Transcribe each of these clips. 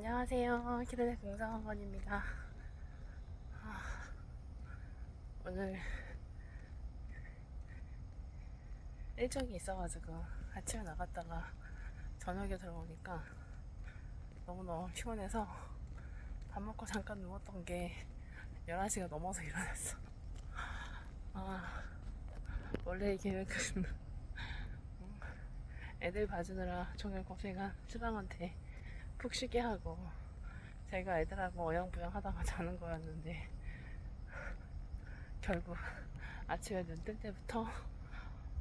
안녕하세요. 키르네 공사학원입니다. 아, 오늘 일정이 있어가지고 아침에 나갔다가 저녁에 들어오니까 너무너무 피곤해서 밥 먹고 잠깐 누웠던 게 11시가 넘어서 일어났어. 아, 원래 이 계획은 애들 봐주느라 종일 고생한 수방한테 푹 쉬게 하고 제가 애들하고 어영부영 하다가 자는 거였는데 결국 아침에 눈 뜰 때부터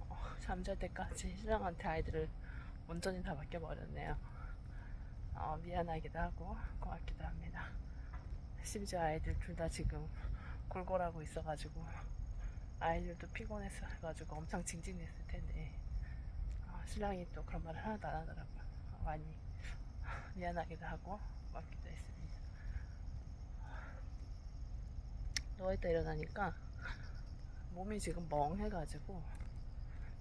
어, 잠잘 때까지 신랑한테 아이들을 온전히 다 맡겨버렸네요. 어, 미안하기도 하고 고맙기도 합니다. 심지어 아이들 둘 다 지금 골골하고 있어가지고 아이들도 피곤했어가지고 엄청 징징댔을 텐데 어, 신랑이 또 그런 말을 하나도 안 하더라고요. 어, 많이 미안하기도 하고 고맙기도 했습니다. 누워있다 일어나니까 몸이 지금 멍해가지고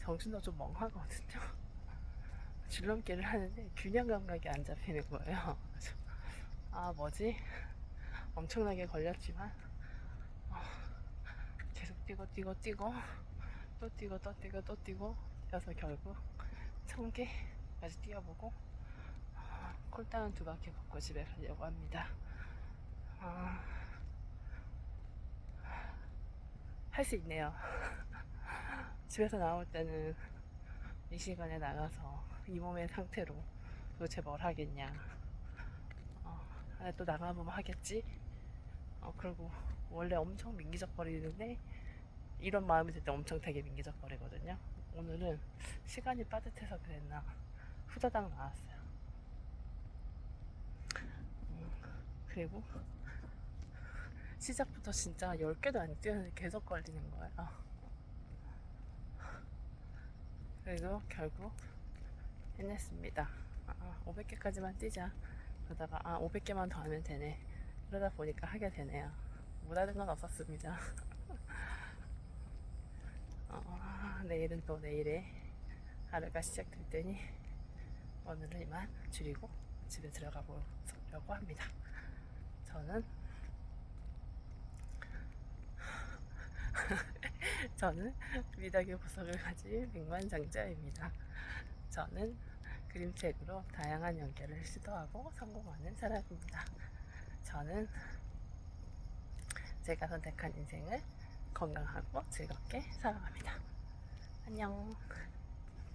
정신도 좀 멍하거든요. 줄넘기를 하는데 균형 감각이 안 잡히는 거예요. 아 뭐지? 엄청나게 걸렸지만 어, 계속 뛰고 뛰고 뛰고 또 뛰고 또 뛰고 또 뛰고 뛰어서 결국 청계까지 뛰어보고 콜다운 두 바퀴 걷고 집에 가려고 합니다. 할수 있네요. 집에서 나올 때는 이 시간에 나가서 이 몸의 상태로 도대체 뭘 하겠냐. 어, 아, 또 나가보면 하겠지. 어, 그리고 원래 엄청 민기적거리는데 이런 마음이 들 때 엄청 되게 민기적거리거든요. 오늘은 시간이 빠듯해서 그랬나 후다닥 나왔어요. 그리고 시작부터 진짜 10개도 안 뛰었는데 계속 걸리는 거예요. 그래서 결국 해냈습니다. 아, 500개까지만 뛰자. 그러다가 아 500개만 더 하면 되네. 그러다 보니까 하게 되네요. 못하는 건 없었습니다. 어, 내일은 또 내일의 하루가 시작될 테니 오늘은 이만 줄이고 집에 들어가 보려고 합니다. 저는 저는 미덕의 보석을 가진 백만장자입니다. 저는 그림책으로 다양한 연결을 시도하고 성공하는 사람입니다. 저는 제가 선택한 인생을 건강하고 즐겁게 살아갑니다. 안녕.